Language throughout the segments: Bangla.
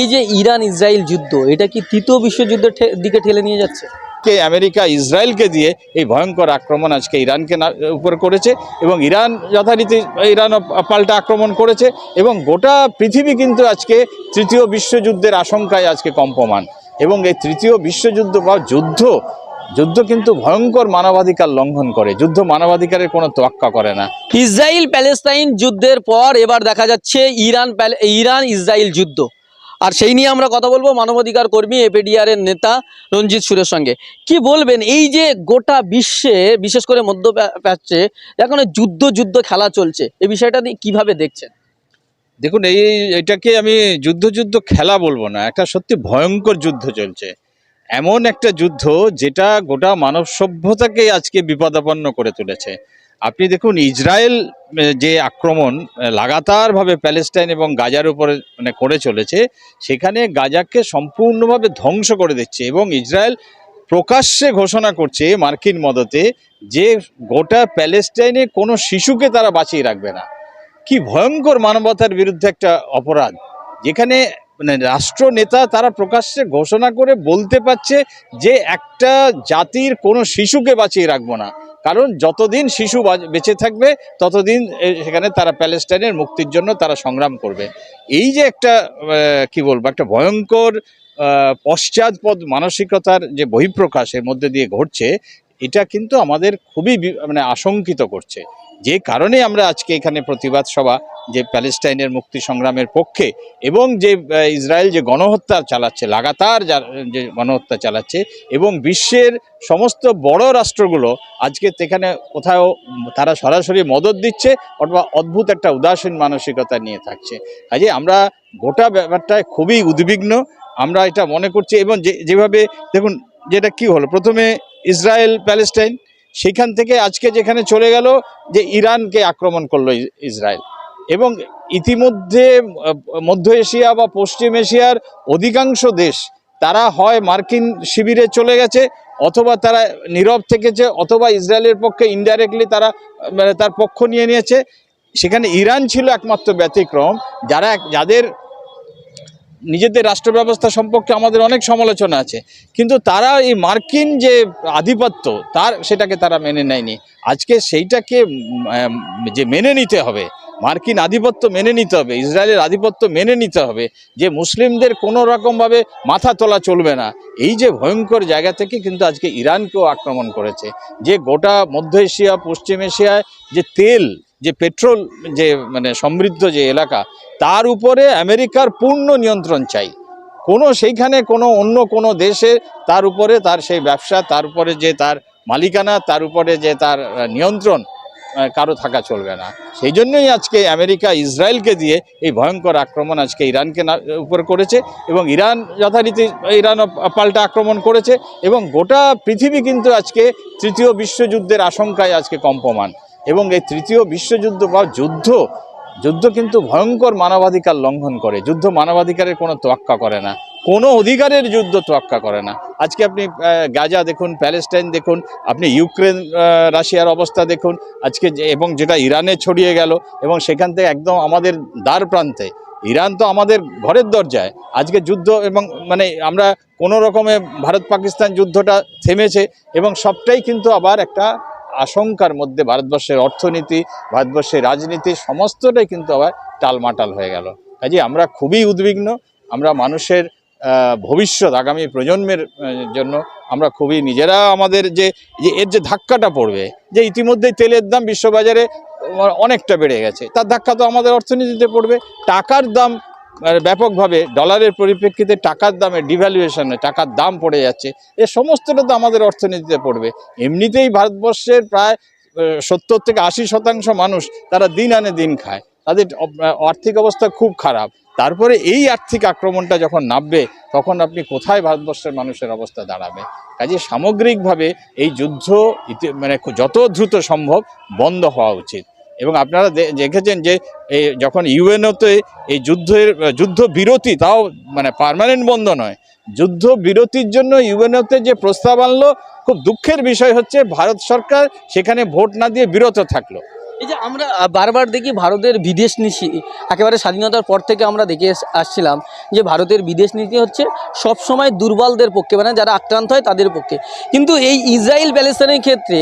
এই যে ইরান ইসরায়েল যুদ্ধ এটা কি তৃতীয় বিশ্বযুদ্ধের দিকে ঠেলে নিয়ে যাচ্ছে? কে আমেরিকা ইসরায়েলকে দিয়ে এই ভয়ঙ্কর আক্রমণ আজকে ইরানকে উপর করেছে এবং ইরান যথারীতি ইরান পাল্টা আক্রমণ করেছে এবং গোটা পৃথিবী কিন্তু আজকে তৃতীয় বিশ্বযুদ্ধের আশঙ্কায় আজকে কম্পমান। এবং এই তৃতীয় বিশ্বযুদ্ধ বা যুদ্ধ যুদ্ধ কিন্তু ভয়ঙ্কর মানবাধিকার লঙ্ঘন করে যুদ্ধ মানবাধিকারের কোনো তোয়াক্কা করে না। ইসরায়েল প্যালেস্তাইন যুদ্ধের পর এবার দেখা যাচ্ছে ইরান ইরান ইসরায়েল যুদ্ধ। আর সেই নিয়ে আমরা কথা বলব মানবাধিকার কর্মী এপিডিআর এর নেতা রঞ্জিত সুরের সঙ্গে। কি বলবেন? এই যে গোটা বিশ্বে, বিশেষ করে মধ্য প্রা- প্রাচ্যে এখন যুদ্ধ যুদ্ধ খেলা চলছে। এই বিষয়টা কীভাবে দেখছেন? দেখুন, এই এটাকে আমি যুদ্ধ যুদ্ধ খেলা বলব না। একটা সত্যি ভয়ঙ্কর যুদ্ধ চলছে। এমন একটা যুদ্ধ যেটা গোটা মানব সভ্যতাকে আজকে বিপদাপন্ন করে তুলেছে। আপনি দেখুন, ইসরায়েল যে আক্রমণ লাগাতারভাবে প্যালেস্টাইন এবং গাজার উপরে মানে করে চলেছে, সেখানে গাজাকে সম্পূর্ণভাবে ধ্বংস করে দিচ্ছে এবং ইসরায়েল প্রকাশ্যে ঘোষণা করছে মার্কিন মদতে যে গোটা প্যালেস্টাইনে কোনো শিশুকে তারা বাঁচিয়ে রাখবে না। কি ভয়ঙ্কর মানবতার বিরুদ্ধে একটা অপরাধ, যেখানে মানে রাষ্ট্র নেতা তারা প্রকাশ্যে ঘোষণা করে বলতে পারছে যে একটা জাতির কোনো শিশুকে বাঁচিয়ে রাখব না। কারণ যতদিন শিশু বাঁচ- থাকবে, ততদিন সেখানে তারা প্যালেস্টাইনের মুক্তির জন্য তারা সংগ্রাম করবে। এই যে একটা কি বলব, একটা ভয়ঙ্কর পশ্চাৎপদ মানসিকতার যে বহিঃপ্রকাশ এর মধ্যে দিয়ে ঘটছে এটা কিন্তু আমাদের খুবই মানে আশঙ্কিত করছে। যে কারণে আমরা আজকে এখানে প্রতিবাদ সভা, যে প্যালেস্টাইনের মুক্তি সংগ্রামের পক্ষে এবং যে ইসরায়েল যে গণহত্যা চালাচ্ছে, লাগাতার যা- গণহত্যা চালাচ্ছে এবং বিশ্বের সমস্ত বড় রাষ্ট্রগুলো আজকে সেখানে কোথাও তারা সরাসরি মদত দিচ্ছে অথবা অদ্ভুত একটা উদাসীন মানসিকতা নিয়ে থাকছে। কাজে আমরা গোটা ব্যাপারটায় খুবই উদ্বিগ্ন। আমরা এটা মনে করছি এবং যে, যেভাবে দেখুন যেটা কি হলো? প্রথমে ইসরায়েল, প্যালেস্টাইন সেখান থেকে আজকে যেখানে চলে গেল যে ইরানকে আক্রমণ করল ইসরায়েল। এবং ইতিমধ্যে মধ্য এশিয়া বা পশ্চিম এশিয়ার অধিকাংশ দেশ, তারা হয় মার্কিন শিবিরে চলে গেছে, অথবা তারা নীরব থেকেছে, অথবা ইসরায়েলের পক্ষে ইনডাইরেক্টলি তারা মানে তার পক্ষ নিয়ে নিয়েছে। সেখানে ইরান ছিল একমাত্র ব্যতিক্রম, যারা যাদের নিজেদের রাষ্ট্র ব্যবস্থা সম্পর্কে আমাদের অনেক সমালোচনা আছে। কিন্তু তারা এই মার্কিন যে আধিপত্য, তার সেটাকে তারা মেনে নেয়নি। আজকে সেইটাকে যে মেনে নিতে হবে, মার্কিন আধিপত্য মেনে নিতে হবে, ইসরায়েলের আধিপত্য মেনে নিতে হবে, যে মুসলিমদের কোনো রকমভাবে মাথা তোলা চলবে না, এই যে ভয়ঙ্কর জায়গা থেকে কিন্তু আজকে ইরানকেও আক্রমণ করেছে। যে গোটা মধ্য এশিয়া, পশ্চিম এশিয়ায় যে তেল যে পেট্রোল, যে মানে সমৃদ্ধ যে এলাকা, তার উপরে আমেরিকার পূর্ণ নিয়ন্ত্রণ চাই। কোনো সেইখানে কোনো অন্য কোনো দেশে তার উপরে তার সেই ব্যবসা, তার উপরে যে তার মালিকানা, তার উপরে যে তার নিয়ন্ত্রণ কারও থাকা চলবে না। সেই জন্যই আজকে আমেরিকা ইসরায়েলকে দিয়ে এই ভয়ঙ্কর আক্রমণ আজকে ইরানকে উপর করেছে এবং ইরান যথারীতি ইরানও পাল্টা আক্রমণ করেছে এবং গোটা পৃথিবী কিন্তু আজকে তৃতীয় বিশ্বযুদ্ধের আশঙ্কায় আজকে কম্পমান। এবং এই তৃতীয় বিশ্বযুদ্ধ বা যুদ্ধ যুদ্ধ কিন্তু ভয়ঙ্কর মানবাধিকার লঙ্ঘন করে। যুদ্ধ মানবাধিকারের কোনো তোয়াক্কা করে না। কোনো অধিকারের যুদ্ধ তোয়াক্কা করে না। আজকে আপনি গাজা দেখুন, প্যালেস্টাইন দেখুন, আপনি ইউক্রেন রাশিয়ার অবস্থা দেখুন, আজকে এবং যেটা ইরানে ছড়িয়ে গেল, এবং সেখান থেকে একদম আমাদের দ্বার প্রান্তে। ইরান তো আমাদের ঘরের দরজায়। আজকে যুদ্ধ এবং মানে আমরা কোনো রকমে ভারত পাকিস্তান যুদ্ধটা থেমেছে, এবং সবটাই কিন্তু আবার একটা আশঙ্কার মধ্যে ভারতবর্ষের অর্থনীতি, ভারতবর্ষের রাজনীতি, সমস্তটাই কিন্তু আবার টালমাটাল হয়ে গেল। কাজে আমরা খুবই উদ্বিগ্ন, আমরা মানুষের ভবিষ্যৎ আগামী প্রজন্মের জন্য আমরা খুবই নিজেরা আমাদের যে এর যে ধাক্কাটা পড়বে, যে ইতিমধ্যেই তেলের দাম বিশ্ববাজারে অনেকটা বেড়ে গেছে, তার ধাক্কা তো আমাদের অর্থনীতিতে পড়বে, টাকার দাম ব্যাপকভাবে ডলারের পরিপ্রেক্ষিতে টাকার দামে ডিভ্যালুয়েশনে টাকার দাম পড়ে যাচ্ছে। এ সমস্তটা তো আমাদের অর্থনীতিতে পড়বে। এমনিতেই ভারতবর্ষের প্রায় সত্তর থেকে আশি শতাংশ মানুষ তারা দিন আনে দিন খায়। তাদের আর্থিক অবস্থা খুব খারাপ। তারপরে এই আর্থিক আক্রমণটা যখন নামবে, তখন আপনি কোথায় ভারতবর্ষের মানুষের অবস্থা দাঁড়াবে? কাজে সামগ্রিকভাবে এই যুদ্ধ মানে যত দ্রুত সম্ভব বন্ধ হওয়া উচিত। এবং আপনারা দেখেছেন যে এই যখন ইউএনওতে এই যুদ্ধের, যুদ্ধ বিরতি তাও মানে পারমানেন্ট বন্ধ নয়, যুদ্ধ বিরতির জন্য ইউএনওতে যে প্রস্তাব আনলো, খুব দুঃখের বিষয় হচ্ছে ভারত সরকার সেখানে ভোট না দিয়ে বিরত থাকল। এই যে আমরা বারবার দেখি ভারতের বিদেশ নীতি একেবারে স্বাধীনতার পর থেকে আমরা দেখে আসছিলাম যে ভারতের বিদেশ নীতি হচ্ছে সব সময় দুর্বলদের পক্ষে মানে যারা আক্রান্ত হয় তাদের পক্ষে। কিন্তু এই ইসরায়েল প্যালেস্তাইনের ক্ষেত্রে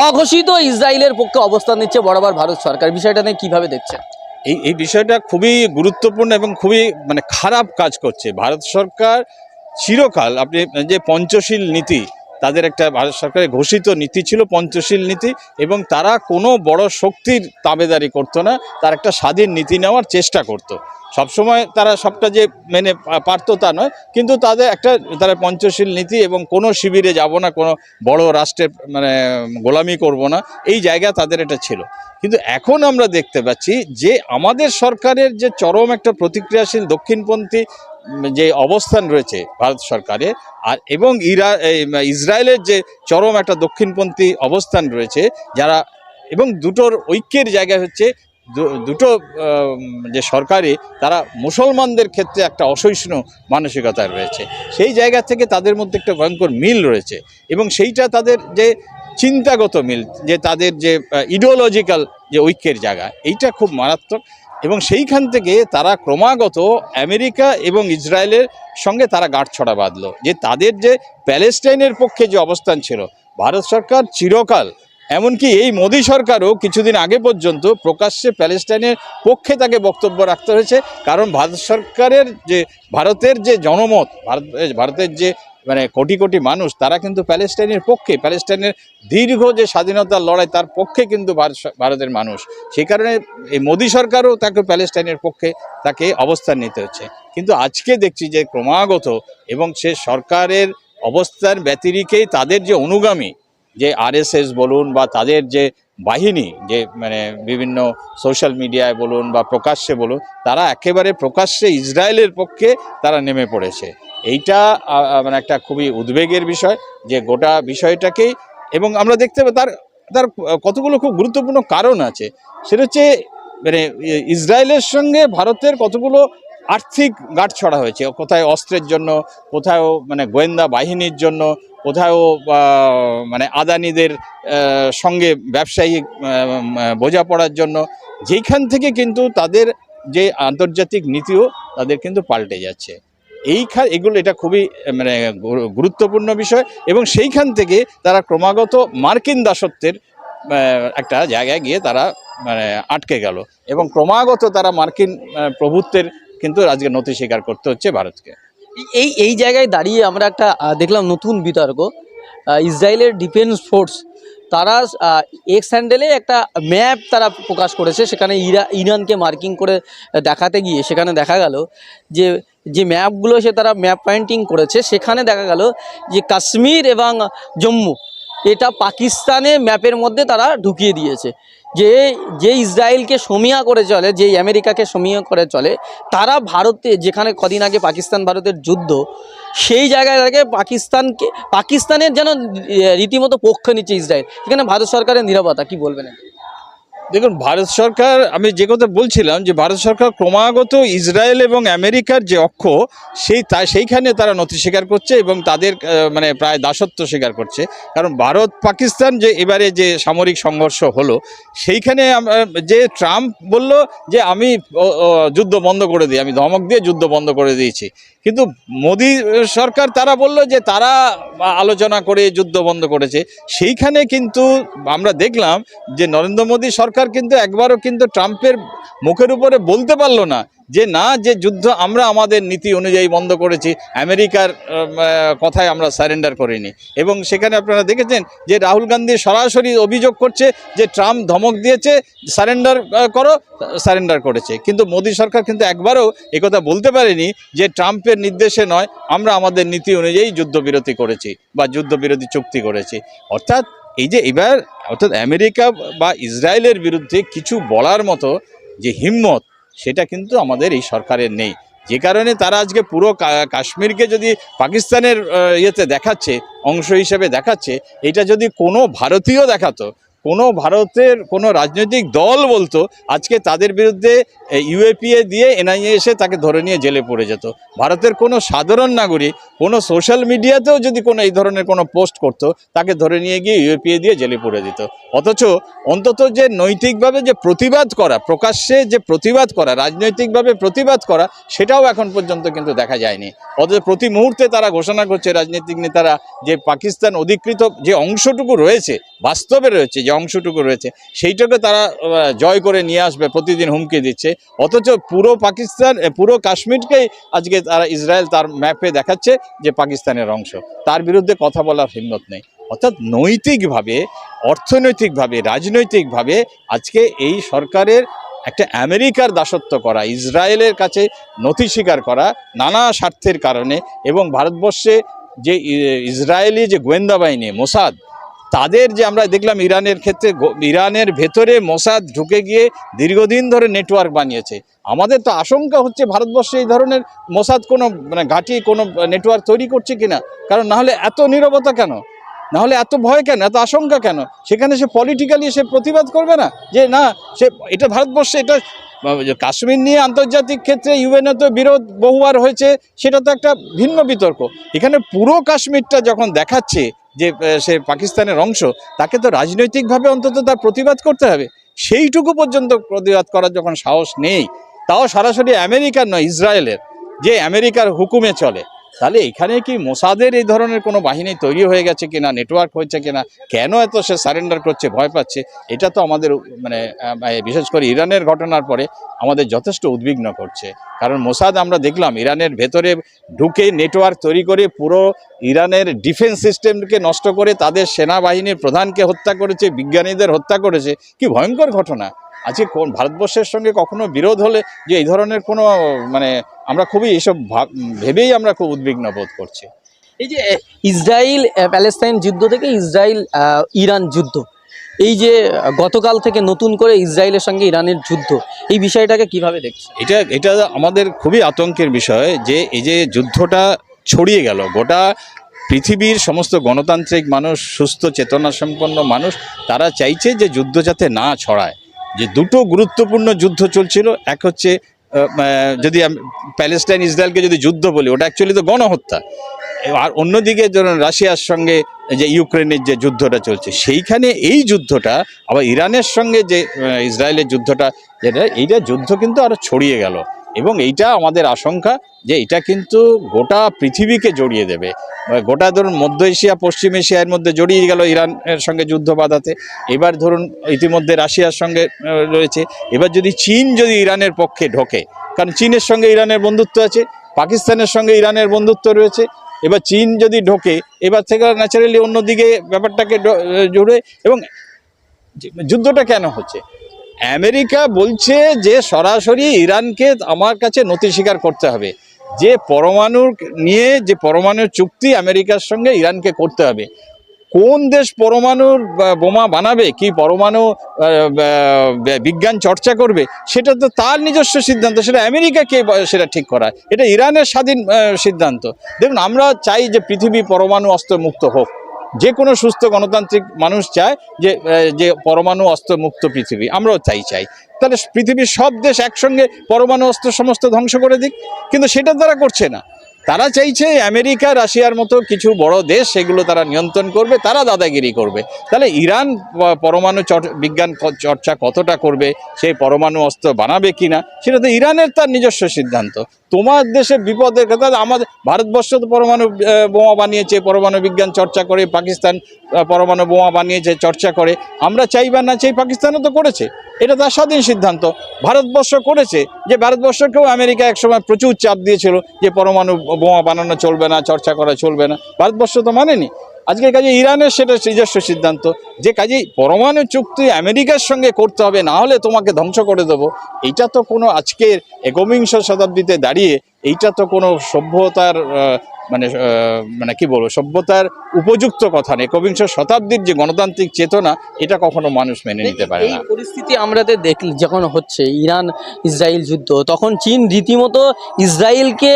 অঘোষিত ইসরায়েলের পক্ষে অবস্থান নিচ্ছে বরাবর ভারত সরকার। বিষয়টা নিয়ে কীভাবে দেখছেন? এই এই বিষয়টা খুবই গুরুত্বপূর্ণ এবং খুবই মানে খারাপ কাজ করছে। ভারত সরকার চিরকাল, আপনি যে পঞ্চশীল নীতি তাদের একটা ভারত সরকারের ঘোষিত নীতি ছিল পঞ্চশীল নীতি এবং তারা কোনো বড় শক্তির তাবেদারি করতো না, তার একটা স্বাধীন নীতি নেওয়ার চেষ্টা করত। সবসময় তারা সবটা যে মেনে পারতো তা নয়, কিন্তু তাদের একটা, তারা পঞ্চশীল নীতি এবং কোনো শিবিরে যাব না, কোনো বড় রাষ্ট্রের মানে গোলামি করব না, এই জায়গা তাদের এটা ছিল কিন্তু এখন আমরা দেখতে পাচ্ছি যে আমাদের সরকারের যে চরম একটা প্রতিক্রিয়াশীল দক্ষিণপন্থী যে অবস্থান রয়েছে ভারত সরকারের, আর এবং ইরা ইসরায়েলের যে চরম একটা দক্ষিণপন্থী অবস্থান রয়েছে, যারা, এবং দুটোর ঐক্যের জায়গা হচ্ছে দুটো যে সরকারি, তারা মুসলমানদের ক্ষেত্রে একটা অসহিষ্ণু মানসিকতা রয়েছে। সেই জায়গা থেকে তাদের মধ্যে একটা ভয়ঙ্কর মিল রয়েছে, এবং সেইটা তাদের যে চিন্তাগত মিল, যে তাদের যে ইডিওলজিক্যাল যে ঐক্যের জায়গা, এইটা খুব মারাত্মক। এবং সেইখান থেকে তারা ক্রমাগত আমেরিকা এবং ইসরায়েলের সঙ্গে তারা গাঁটছড়া বাঁধলো। যে তাদের যে প্যালেস্টাইনের পক্ষে যে অবস্থান ছিল, ভারত সরকার চিরকাল, এমনকি এই মোদী সরকারও কিছুদিন আগে পর্যন্ত প্রকাশ্যে প্যালেস্টাইনের পক্ষে তাকে বক্তব্য রাখতে হয়েছে। কারণ ভারত সরকারের যে, ভারতের যে জনমত, ভারত ভারতের যে মানে কোটি কোটি মানুষ, তারা কিন্তু প্যালেস্টাইনের পক্ষে, প্যালেস্টাইনের দীর্ঘ যে স্বাধীনতার লড়াই, তার পক্ষে কিন্তু ভারতের মানুষ। সেই কারণে এই মোদী সরকারও তাকে প্যালেস্টাইনের পক্ষে তাকে অবস্থান নিতে হচ্ছে। কিন্তু আজকে দেখছি যে ক্রমাগত এবং সে সরকারের অবস্থার ব্যতিরিকেই তাদের যে অনুগামী, যে আরএসএস বলুন বা তাদের যে বাহিনী, যে মানে বিভিন্ন সোশ্যাল মিডিয়ায় বলুন বা প্রকাশ্যে বলুন, তারা একেবারে প্রকাশ্যে ইসরায়েলের পক্ষে তারা নেমে পড়েছে। এইটা মানে একটা খুবই উদ্বেগের বিষয় যে গোটা বিষয়টাকেই এবং আমরা দেখতে পাই তার তার কতগুলো খুব গুরুত্বপূর্ণ কারণ আছে। সেটা হচ্ছে মানে ইসরায়েলের সঙ্গে ভারতের কতগুলো আর্থিক গাঁটছড়া হয়েছে। কোথায় অস্ত্রের জন্য কোথাও মানে গোয়েন্দা বাহিনীর জন্য কোথাও মানে আদানিদের সঙ্গে উম, বোঝাপড়ার জন্য। যেইখান থেকে কিন্তু তাদের যে আন্তর্জাতিক নীতিও তাদের কিন্তু পাল্টে যাচ্ছে। এই খা এগুলো এটা খুবই মানে গুরুত্বপূর্ণ বিষয় এবং সেইখান থেকে তারা ক্রমাগত মার্কিন দাসত্বের একটা জায়গায় গিয়ে তারা মানে আটকে গেল এবং ক্রমাগত তারা মার্কিন প্রভুত্বের কিন্তু আজকে নথি স্বীকার করতে হচ্ছে ভারতকে। এই এই জায়গায় দাঁড়িয়ে আমরা একটা দেখলাম নতুন বিতর্ক ইসরায়েলের ডিফেন্স ফোর্স। তারা এক্স হ্যান্ডেলে একটা ম্যাপ তারা প্রকাশ করেছে, সেখানে ইরা ইরানকে মার্কিং করে দেখাতে গিয়ে সেখানে দেখা গেল যে যে ম্যাপগুলো সে তারা ম্যাপ পয়েন্টিং করেছে, সেখানে দেখা গেল যে কাশ্মীর এবং জম্মু, এটা পাকিস্তানে ম্যাপের মধ্যে তারা ঢুকিয়ে দিয়েছে যে যে ইসরায়েলকে সমীয়া করে চলে, যে আমেরিকাকে সমীয়া করে চলে, তারা ভারতে, যেখানে কদিন আগে পাকিস্তান ভারতের যুদ্ধ, সেই জায়গায় থেকে পাকিস্তানকে, পাকিস্তানের যেন রীতিমতো পক্ষ নিচ্ছে ইসরায়েল এখানে ভারত সরকারের নিরাপত্তা, কি বলবেন? দেখুন, ভারত সরকার, আমি যে কথা বলছিলাম যে ভারত সরকার ক্রমাগত ইসরায়েল এবং আমেরিকার যে অক্ষ, সেই তা, সেইখানে তারা নথি স্বীকার করছে এবং তাদের মানে প্রায় দাসত্ব স্বীকার করছে। কারণ ভারত, পাকিস্তান যে, এবারে যে সামরিক সংঘর্ষ হলো, সেইখানে যে ট্রাম্প বলল যে, আমি যুদ্ধ বন্ধ করে দিই, আমি ধমক দিয়ে যুদ্ধ বন্ধ করে দিয়েছি। কিন্তু মোদী সরকার তারা বলল যে তারা আলোচনা করে, যুদ্ধ বন্ধ করেছে। সেইখানে কিন্তু আমরা দেখলাম যে নরেন্দ্র মোদী সরকার কিন্তু একবারও কিন্তু ট্রাম্পের মুখের উপরে বলতে পারল না যে না, যে যুদ্ধ আমরা আমাদের নীতি অনুযায়ী বন্ধ করেছি, আমেরিকার কথায় আমরা সারেন্ডার করিনি। এবং সেখানে আপনারা দেখেছেন যে রাহুল গান্ধী সরাসরি অভিযোগ করছে যে ট্রাম্প ধমক দিয়েছে, সারেন্ডার করো, সারেন্ডার করেছে। কিন্তু মোদী সরকার কিন্তু একবারও একথা বলতে পারেনি যে ট্রাম্পের নির্দেশে নয়, আমরা আমাদের নীতি অনুযায়ী যুদ্ধবিরতি করেছি বা যুদ্ধবিরতি চুক্তি করেছি। অর্থাৎ এই যে এবার, অর্থাৎ আমেরিকা বা ইসরায়েলের বিরুদ্ধে কিছু বলার মতো যে হিম্মত সেটা কিন্তু আমাদের এই সরকারের নেই। যে কারণে তারা আজকে পুরো কাশ্মীরকে যদি পাকিস্তানের ইয়েতে দেখাচ্ছে, অংশ হিসেবে দেখাচ্ছে, এটা যদি কোনো ভারতীয় দেখাতো কোনো ভারতের কোনো রাজনৈতিক দল বলতো, আজকে তাদের বিরুদ্ধে ইউএপিএ দিয়ে এনআইএ এসে তাকে ধরে নিয়ে জেলে পড়ে যেত। ভারতের কোনো সাধারণ নাগরিক, কোনো সোশ্যাল মিডিয়াতেও যদি কোনো এই ধরনের কোনো পোস্ট করতো, তাকে ধরে নিয়ে গিয়ে ইউএপিএ দিয়ে জেলে পড়ে দিত। অথচ অন্তত যে নৈতিকভাবে যে প্রতিবাদ করা, প্রকাশ্যে যে প্রতিবাদ করা, রাজনৈতিকভাবে প্রতিবাদ করা, সেটাও এখন পর্যন্ত কিন্তু দেখা যায়নি। অথচ প্রতি মুহূর্তে তারা ঘোষণা করছে, রাজনৈতিক নেতারা যে পাকিস্তান অধিকৃত যে অংশটুকু রয়েছে, বাস্তবে রয়েছে, যে অংশটুকু রয়েছে। সেইটাকে তারা জয় করে নিয়ে আসবে, প্রতিদিন হুমকি দিচ্ছে। অথচ পুরো পাকিস্তান পুরো কাশ্মীরকেই আজকে তারা ইসরায়েল তার ম্যাপে দেখাচ্ছে যে পাকিস্তানের অংশ। তার বিরুদ্ধে কথা বলার হিম্মত নেই। অর্থাৎ নৈতিকভাবে, অর্থনৈতিকভাবে, রাজনৈতিকভাবে আজকে এই সরকারের একটা আমেরিকার দাসত্ব করা, ইসরায়েলের কাছে নথি স্বীকার করা নানা স্বার্থের কারণে এবং ভারতবর্ষে যে ইসরায়েলি যে গোয়েন্দা বাহিনী মোসাদ তাদের যে আমরা দেখলাম ইরানের ক্ষেত্রে ইরানের ভেতরে মোসাদ ঢুকে গিয়ে দীর্ঘদিন ধরে নেটওয়ার্ক বানিয়েছে। আমাদের তো আশঙ্কা হচ্ছে ভারতবর্ষে এই ধরনের মোসাদ কোনো মানে ঘাঁটি, কোনো নেটওয়ার্ক তৈরি করছে কিনা? কারণ নাহলে এত নীরবতা কেন? নাহলে এত ভয় কেন? এত আশঙ্কা কেন? সেখানে সে পলিটিক্যালি সে প্রতিবাদ করবে না? যে না, সে, এটা ভারতবর্ষে, এটা কাশ্মীর নিয়ে আন্তর্জাতিক ক্ষেত্রে ইউএনএ তো বিরোধ বহুবার হয়েছে, সেটা তো একটা ভিন্ন বিতর্ক। এখানে পুরো কাশ্মীরটা যখন দেখাচ্ছে যে সে পাকিস্তানের অংশ, তাকে তো রাজনৈতিকভাবে অন্তত তার প্রতিবাদ করতে হবে। সেইটুকু পর্যন্ত প্রতিবাদ করার যখন সাহস নেই, তাও সরাসরি আমেরিকার নয়, ইসরায়েলের, যে আমেরিকার হুকুমে চলে। তাহলে এখানে কি মোসাদের এই ধরনের কোনো বাহিনী তৈরি হয়ে গেছে কিনা নেটওয়ার্ক হয়েছে কিনা? কেন এত সে সারেন্ডার করছে, ভয় পাচ্ছে? এটা তো আমাদের মানে বিশেষ করে ইরানের ঘটনার পরে আমাদের যথেষ্ট উদ্বিগ্ন করছে। কারণ মোসাদ আমরা দেখলাম, ইরানের ভেতরে ঢুকে নেটওয়ার্ক তৈরি করে পুরো ইরানের ডিফেন্স সিস্টেমকে নষ্ট করে তাদের সেনাবাহিনীর প্রধানকে হত্যা করেছে, বিজ্ঞানীদের হত্যা করেছে। কি ভয়ঙ্কর ঘটনা! আজকে কোন ভারতবর্ষের সঙ্গে কখনো বিরোধ হলে যে এই ধরনের কোনো মানে আমরা খুবই এসব ভাব- ভেবেই আমরা খুব উদ্বিগ্ন বোধ করছি। এই যে ইসরায়েল প্যালেস্তাইন যুদ্ধ থেকে ইসরায়েল ইরান যুদ্ধ এই যে গতকাল থেকে নতুন করে ইসরায়েলের সঙ্গে ইরানের যুদ্ধ এই বিষয়টাকে কীভাবে দেখছে এটা এটা আমাদের খুবই আতঙ্কের বিষয় যে এই যে যুদ্ধটা ছড়িয়ে গেল গোটা পৃথিবীর সমস্ত গণতান্ত্রিক মানুষ সুস্থ চেতনা সম্পন্ন মানুষ তারা চাইছে যে যুদ্ধ যাতে না ছড়ায়। যে দুটো গুরুত্বপূর্ণ যুদ্ধ চলছিল, এক হচ্ছে যদি প্যালেস্টাইন ইসরায়েলকে যদি যুদ্ধ বলি, ওটা অ্যাকচুয়ালি তো গণহত্যা। আর অন্যদিকে ধরুন রাশিয়ার সঙ্গে যে ইউক্রেনের যে যুদ্ধটা চলছে, সেইখানে এই যুদ্ধটা, আবার ইরানের সঙ্গে যে ইসরায়েলের যুদ্ধটা, যেটা, এইটা যুদ্ধ কিন্তু আরও ছড়িয়ে গেল। এবং এইটা আমাদের আশঙ্কা যে এটা কিন্তু গোটা পৃথিবীকে জড়িয়ে দেবে। গোটা ধরুন মধ্য এশিয়া, পশ্চিম এশিয়ার মধ্যে জড়িয়ে গেল ইরানের সঙ্গে যুদ্ধ বাঁধাতে। এবার ধরুন ইতিমধ্যে রাশিয়ার সঙ্গে রয়েছে। এবার যদি চীন যদি ইরানের পক্ষে ঢোকে, কারণ চীনের সঙ্গে ইরানের বন্ধুত্ব আছে, পাকিস্তানের সঙ্গে ইরানের বন্ধুত্ব রয়েছে, এবার চীন যদি ঢোকে, এবার থেকে ন্যাচারালি অন্যদিকে ব্যাপারটাকে জুড়ে এবং যুদ্ধটা কেন হচ্ছে? আমেরিকা বলছে যে সরাসরি ইরানকে আমার কাছে নথি স্বীকার করতে হবে। যে পরমাণুর নিয়ে, যে পরমাণুর চুক্তি আমেরিকার সঙ্গে ইরানকে করতে হবে। কোন দেশ পরমাণুর বোমা বানাবে, কি পরমাণু বিজ্ঞান চর্চা করবে, সেটা তো তার নিজস্ব সিদ্ধান্ত, সেটা আমেরিকাকে সেটা ঠিক করা এটা ইরানের স্বাধীন সিদ্ধান্ত। দেখুন, আমরা চাই যে পৃথিবী পরমাণু অস্ত্র মুক্ত হোক। যে কোনো সুস্থ গণতান্ত্রিক মানুষ চায় যে যে পরমাণু অস্ত্র মুক্ত পৃথিবী, আমরাও চাই চাই। তাহলে পৃথিবীর সব দেশ একসঙ্গে পরমাণু অস্ত্র সমস্ত ধ্বংস করে দিক, কিন্তু সেটা তারা করছে না। তারা চাইছে আমেরিকা, রাশিয়ার মতো কিছু বড় দেশ সেগুলো তারা নিয়ন্ত্রণ করবে, তারা দাদাগিরি করবে। তাহলে ইরান পরমাণু বিজ্ঞান চর্চা কতটা করবে সেই পরমাণু অস্ত্র বানাবে কিনা, সেটা তো ইরানের তার নিজস্ব সিদ্ধান্ত। তোমার দেশে বিপদের কথা, আমাদের ভারতবর্ষ তো পরমাণু বোমা বানিয়েছে, পরমাণু বিজ্ঞান চর্চা করে, পাকিস্তান পরমাণু বোমা বানিয়েছে, চর্চা করে। আমরা চাই বা না চাই পাকিস্তানও তো করেছে। এটা তার স্বাধীন সিদ্ধান্ত। ভারতবর্ষ করেছে যে ভারতবর্ষকেও আমেরিকা একসময় প্রচুর চাপ দিয়েছিল যে পরমাণু বোমা বানানো চলবে না, চর্চা করা চলবে না। ভারতবর্ষ তো মানেনি। আজকের কাজে ইরানের সেটা নিজস্ব সিদ্ধান্ত। যে কাজে পরমাণু চুক্তি আমেরিকার সঙ্গে করতে হবে, না হলে তোমাকে ধ্বংস করে দেবো। এটা তো কোনো আজকের একবিংশ শতাব্দীতে দাঁড়িয়ে এইটা তো কোনো সভ্যতার মানে মানে কি বলব সভ্যতার উপযুক্ত কথা নেই। একবিংশ শতাব্দীর যে গণতান্ত্রিক চেতনা এটা কখনো মানুষ মেনে নিতে পারে না। পরিস্থিতি আমরা তো দেখলি যখন হচ্ছে ইরান ইসরায়েল যুদ্ধ তখন চীন রীতিমতো ইসরায়েলকে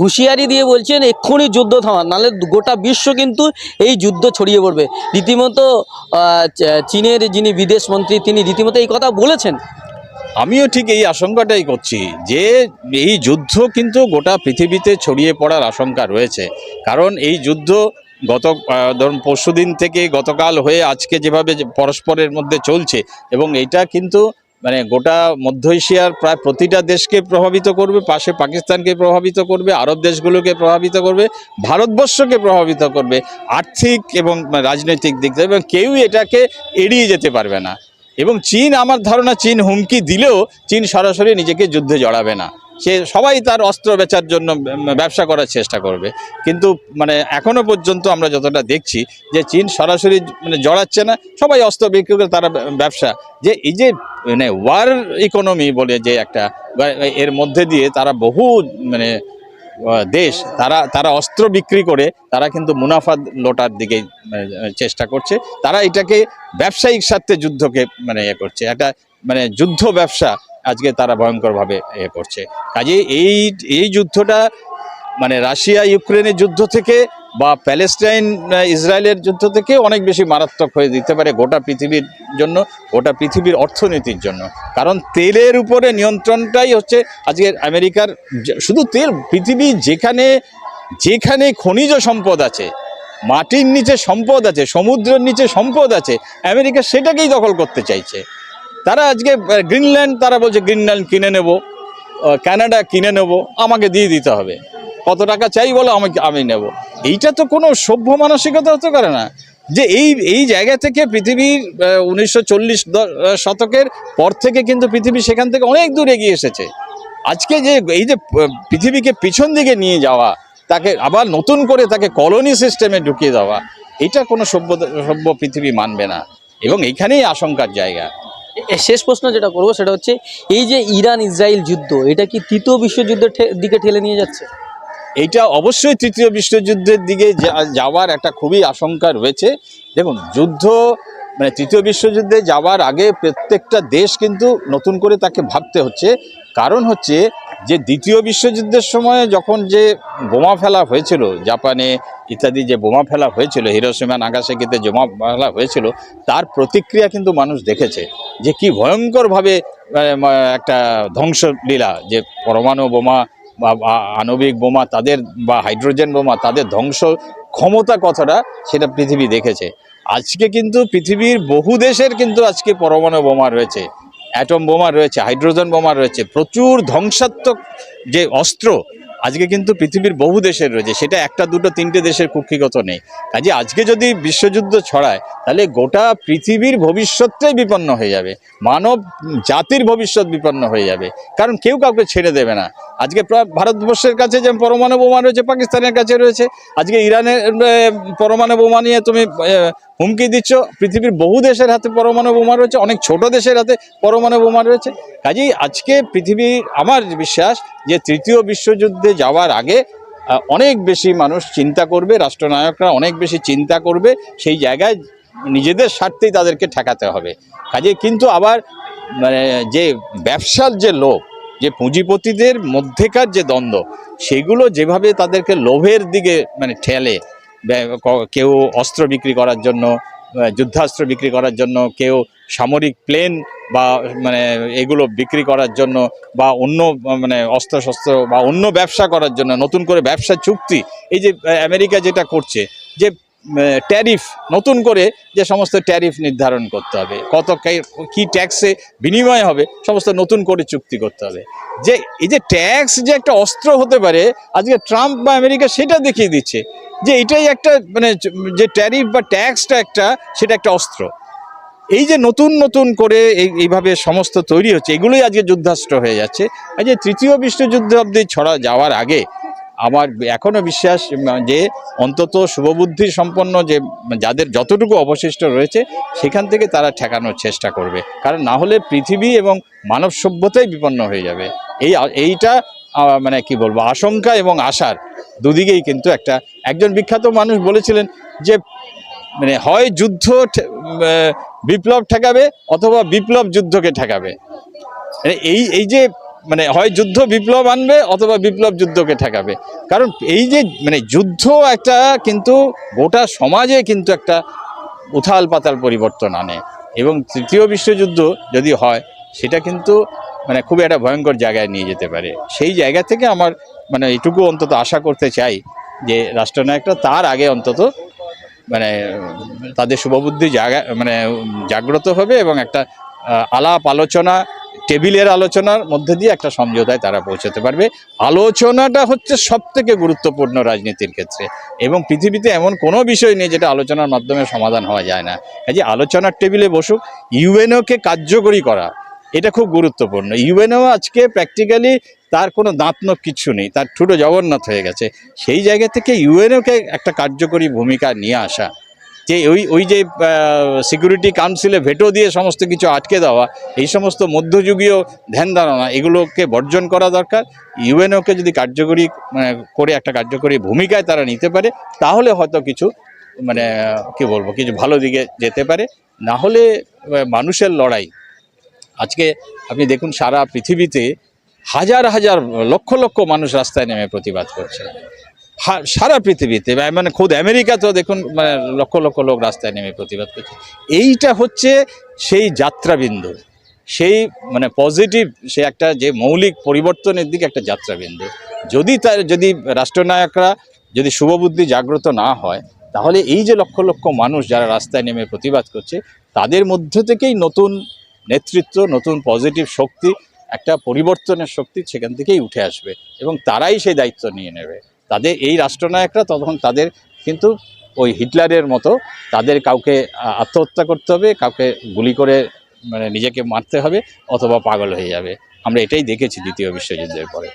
হুঁশিয়ারি দিয়ে বলছেন এক্ষুনি যুদ্ধ থামান নাহলে গোটা বিশ্ব কিন্তু এই যুদ্ধ ছড়িয়ে পড়বে। রীতিমতো চীনের যিনি বিদেশ মন্ত্রী তিনি রীতিমতো এই কথা বলেছেন। আমিও ঠিক এই আশঙ্কাটাই করছি যে এই যুদ্ধ কিন্তু গোটা পৃথিবীতে ছড়িয়ে পড়ার আশঙ্কা রয়েছে। কারণ এই যুদ্ধ গত ধরুন পরশু দিন থেকে গতকাল হয়ে আজকে যেভাবে পরস্পরের মধ্যে চলছে এবং এটা কিন্তু মানে গোটা মধ্য এশিয়ার প্রায় প্রতিটা দেশকে প্রভাবিত করবে, পাশে পাকিস্তানকে প্রভাবিত করবে, আরব দেশগুলোকে প্রভাবিত করবে, ভারতবর্ষকে প্রভাবিত করবে, আর্থিক এবং রাজনৈতিক দিক থেকে এবং কেউই এটাকে এড়িয়ে যেতে পারবে না। এবং চীন, আমার ধারণা চীন হুমকি দিলেও চীন সরাসরি নিজেকে যুদ্ধে জড়াবে না। সে সবাই তার অস্ত্র বেচার জন্য ব্যবসা করার চেষ্টা করবে। কিন্তু মানে এখনও পর্যন্ত আমরা যতটা দেখছি যে চীন সরাসরি মানে জড়াচ্ছে না, সবাই অস্ত্র বিক্রি করে তারা ব্যবসা। যে এই যে মানে ওয়ার ইকোনমি বলে যে একটা এর মধ্যে দিয়ে তারা বহু মানে দেশ তারা তারা অস্ত্র বিক্রি করে তারা কিন্তু মুনাফা লোটার দিকে মানে, চেষ্টা করছে। তারা এটাকে ব্যবসায়িক স্বার্থে যুদ্ধকে মানে ইয়ে করছে। একটা মানে যুদ্ধ ব্যবসা আজকে তারা ভয়ঙ্করভাবে ইয়ে করছে। কাজে এই এই যুদ্ধটা মানে রাশিয়া ইউক্রেনের যুদ্ধ থেকে বা প্যালেস্টাইন ইসরায়েলের যুদ্ধ থেকে অনেক বেশি মারাত্মক হয়ে দিতে পারে গোটা পৃথিবীর জন্য, গোটা পৃথিবীর অর্থনীতির জন্য। কারণ তেলের উপরে নিয়ন্ত্রণটাই হচ্ছে আজকে আমেরিকার শুধু তেল, পৃথিবী যেখানে যেখানে খনিজ সম্পদ আছে, মাটির নিচে সম্পদ আছে, সমুদ্রের নিচে সম্পদ আছে, আমেরিকা সেটাকেই দখল করতে চাইছে। তারা আজকে গ্রিনল্যান্ড, তারা বলছে, গ্রিনল্যান্ড কিনে নেব কানাডা কিনে নেব, আমাকে দিয়ে দিতে হবে। কত টাকা চাই বলো আমাকে আমি নেব। এইটা তো কোনো সভ্য মানসিকতা হতে পারে না। যে এই এই জায়গা থেকে পৃথিবীর উনিশশো চল্লিশ শতকের পর থেকে কিন্তু পৃথিবী সেখান থেকে অনেক দূর এগিয়ে এসেছে। আজকে যে এই যে পৃথিবীকে পিছন দিকে নিয়ে যাওয়া, তাকে আবার নতুন করে তাকে কলোনি সিস্টেমে ঢুকিয়ে দেওয়া, এটা কোনো সভ্য সভ্য পৃথিবী মানবে না। এবং এইখানেই আশঙ্কার জায়গা। শেষ প্রশ্ন যেটা করব, সেটা হচ্ছে, এই যে ইরান ইসরায়েল যুদ্ধ, এটা কি তৃতীয় বিশ্বযুদ্ধের দিকে ঠেলে নিয়ে যাচ্ছে? এইটা অবশ্যই তৃতীয় বিশ্বযুদ্ধের দিকে যাওয়ার একটা খুবই আশঙ্কা রয়েছে। দেখুন, যুদ্ধ মানে তৃতীয় বিশ্বযুদ্ধে যাওয়ার আগে প্রত্যেকটা দেশ কিন্তু নতুন করে তাকে ভাবতে হচ্ছে। কারণ হচ্ছে যে দ্বিতীয় বিশ্বযুদ্ধের সময় যখন যে বোমা ফেলা হয়েছিল, জাপানে ইত্যাদি যে বোমা ফেলা হয়েছিল হিরোসীমা নাগাসাকিতে বোমা ফেলা হয়েছিল, তার প্রতিক্রিয়া কিন্তু মানুষ দেখেছে যে কি ভয়ঙ্করভাবে একটা ধ্বংসলীলা, যে পরমাণু বোমা আণবিক বোমা তাদের বা হাইড্রোজেন বোমা তাদের ধ্বংস ক্ষমতা কথাটা সেটা পৃথিবী দেখেছে। আজকে কিন্তু পৃথিবীর বহু দেশের কিন্তু আজকে পরমাণু বোমা রয়েছে, অ্যাটম বোমা রয়েছে, হাইড্রোজেন বোমা রয়েছে, প্রচুর ধ্বংসাত্মক যে অস্ত্র আজকে কিন্তু পৃথিবীর বহু দেশের রয়েছে, সেটা একটা, দুটো, তিনটে দেশের কুক্ষিগত নেই। কাজে আজকে যদি বিশ্বযুদ্ধ ছড়ায়, তাহলে গোটা পৃথিবীর ভবিষ্যৎটাই বিপন্ন হয়ে যাবে। মানব জাতির ভবিষ্যৎ বিপন্ন হয়ে যাবে। কারণ কেউ কাউকে ছেড়ে দেবে না। আজকে ভারতবর্ষের কাছে যেমন পরমাণু বোমা রয়েছে, পাকিস্তানের কাছে রয়েছে, আজকে ইরানের পরমাণু বোমা নিয়ে তুমি হুমকি দিচ্ছ। পৃথিবীর বহু দেশের হাতে পরমাণু বোমা রয়েছে, অনেক ছোট দেশের হাতে পরমাণু বোমা রয়েছে। কাজেই আজকে পৃথিবীর, আমার বিশ্বাস যে তৃতীয় বিশ্বযুদ্ধে যাওয়ার আগে অনেক বেশি মানুষ চিন্তা করবে, রাষ্ট্রনায়করা অনেক বেশি চিন্তা করবে, সেই জায়গায় নিজেদের স্বার্থেই তাদেরকে ঠেকাতে হবে। কাজে কিন্তু আবার মানে যে ব্যবসার যে লোভ, যে পুঁজিপতিদের মধ্যেকার যে দ্বন্দ্ব, সেগুলো যেভাবে তাদেরকে লোভের দিকে মানে ঠেলে কেউ অস্ত্র বিক্রি করার জন্য যুদ্ধাস্ত্র বিক্রি করার জন্য, কেউ সামরিক প্লেন বা মানে এগুলো বিক্রি করার জন্য বা অন্য মানে অস্ত্রশস্ত্র বা অন্য ব্যবসা করার জন্য, নতুন করে ব্যবসা চুক্তি। এই যে আমেরিকা যেটা করছে, যে ট্যারিফ নতুন করে যে সমস্ত ট্যারিফ নির্ধারণ করতে হবে। কত কি ট্যাক্সে বিনিময় হবে, সমস্ত নতুন করে চুক্তি করতে হবে। যে, এই যে ট্যাক্স যে একটা অস্ত্র হতে পারে, আজকে ট্রাম্প বা আমেরিকা সেটা দেখিয়ে দিচ্ছে যে এটাই একটা মানে যে ট্যারিফ বা ট্যাক্সটা একটা, সেটা একটা অস্ত্র। এই যে নতুন নতুন করে এই, এইভাবে সমস্ত তৈরি হচ্ছে, এগুলোই আজকে যুদ্ধাস্ত্র হয়ে যাচ্ছে। যে তৃতীয় বিশ্বযুদ্ধ অব্দি ছড়া, যাওয়ার আগে আমার এখনও বিশ্বাস যে অন্তত শুভবুদ্ধি সম্পন্ন যে, যাদের যতটুকু অবশিষ্ট রয়েছে, সেখান থেকে তারা ঠেকানোর চেষ্টা করবে। কারণ না হলে পৃথিবী এবং মানব সভ্যতাই বিপন্ন হয়ে যাবে। এই, এইটা মানে কি বলব, আশঙ্কা এবং আশার দুদিকেই কিন্তু একটা। একজন বিখ্যাত মানুষ বলেছিলেন যে মানে হয় যুদ্ধ বিপ্লব ঠেকাবে অথবা বিপ্লব যুদ্ধকে ঠেকাবে। মানে এই এই যে মানে হয় যুদ্ধ, বিপ্লব আনবে অথবা বিপ্লব যুদ্ধকে ঠেকাবে। কারণ এই যে মানে যুদ্ধ একটা কিন্তু গোটা সমাজে কিন্তু একটা উথাল পাতাল পরিবর্তন আনে। এবং তৃতীয় বিশ্বযুদ্ধ যদি হয়, সেটা কিন্তু মানে খুব একটা ভয়ঙ্কর জায়গায় নিয়ে যেতে পারে। সেই জায়গা থেকে আমার মানে এটুকু অন্তত আশা করতে চাই যে রাষ্ট্রনায়করা তার আগে অন্তত মানে তাদের শুভবুদ্ধি জায়গা মানে জাগ্রত হবে এবং একটা আলাপ আলোচনা টেবিলের আলোচনার মধ্যে দিয়ে একটা সমঝোতায় তারা পৌঁছতে পারবে। আলোচনাটা হচ্ছে সব থেকে গুরুত্বপূর্ণ রাজনীতির ক্ষেত্রে এবং পৃথিবীতে এমন কোনো বিষয় নেই যেটা আলোচনার মাধ্যমে সমাধান হওয়া যায় না। কাজে আলোচনার টেবিলে বসুক, ইউএনওকে কার্যকরী করা, এটা খুব গুরুত্বপূর্ণ। ইউএনও আজকে প্র্যাকটিক্যালি তার কোনো দাঁতনক কিচ্ছু নেই, তার ঠুটো জগন্নাথ হয়ে গেছে। সেই জায়গা থেকে ইউএনওকে একটা কার্যকরী ভূমিকা নিয়ে আসা যে ওই ওই যে সিকিউরিটি কাউন্সিলে ভেটো দিয়ে সমস্ত কিছু আটকে দেওয়া, এই সমস্ত মধ্যযুগীয় ধ্যান ধারণা, এগুলোকে বর্জন করা দরকার। ইউএনওকে যদি কার্যকরী মানে করে একটা কার্যকরী ভূমিকায় তারা নিতে পারে, তাহলে হয়তো কিছু মানে কি বলব, কিছু ভালো দিকে যেতে পারে। না হলে মানুষের লড়াই। আজকে আপনি দেখুন, সারা পৃথিবীতে হাজার হাজার লক্ষ লক্ষ মানুষ রাস্তায় নেমে প্রতিবাদ করছে। সারা পৃথিবীতে মানে খোদ আমেরিকাতেও দেখুন মানে লক্ষ লক্ষ লোক রাস্তায় নেমে প্রতিবাদ করছে। এইটা হচ্ছে সেই যাত্রাবিন্দু, সেই মানে পজিটিভ সে একটা যে মৌলিক পরিবর্তনের দিকে একটা যাত্রাবিন্দু। যদি তার, যদি রাষ্ট্রনায়করা, যদি শুভবুদ্ধি জাগ্রত না হয়, তাহলে এই যে লক্ষ লক্ষ মানুষ যারা রাস্তায় নেমে প্রতিবাদ করছে, তাদের মধ্য থেকেই নতুন নেতৃত্ব, নতুন পজিটিভ শক্তি, একটা পরিবর্তনের শক্তি সেখান থেকেই উঠে আসবে এবং তারাই সেই দায়িত্ব নিয়ে নেবে। তাদের, এই রাষ্ট্রনায়করা তখন তাদের কিন্তু ওই হিটলারের মতো তাদের কাউকে আত্মহত্যা করতে হবে, কাউকে গুলি করে মানে নিজেকে মারতে হবে অথবা পাগল হয়ে যাবে। আমরা এটাই দেখেছি দ্বিতীয় বিশ্বযুদ্ধের পরে।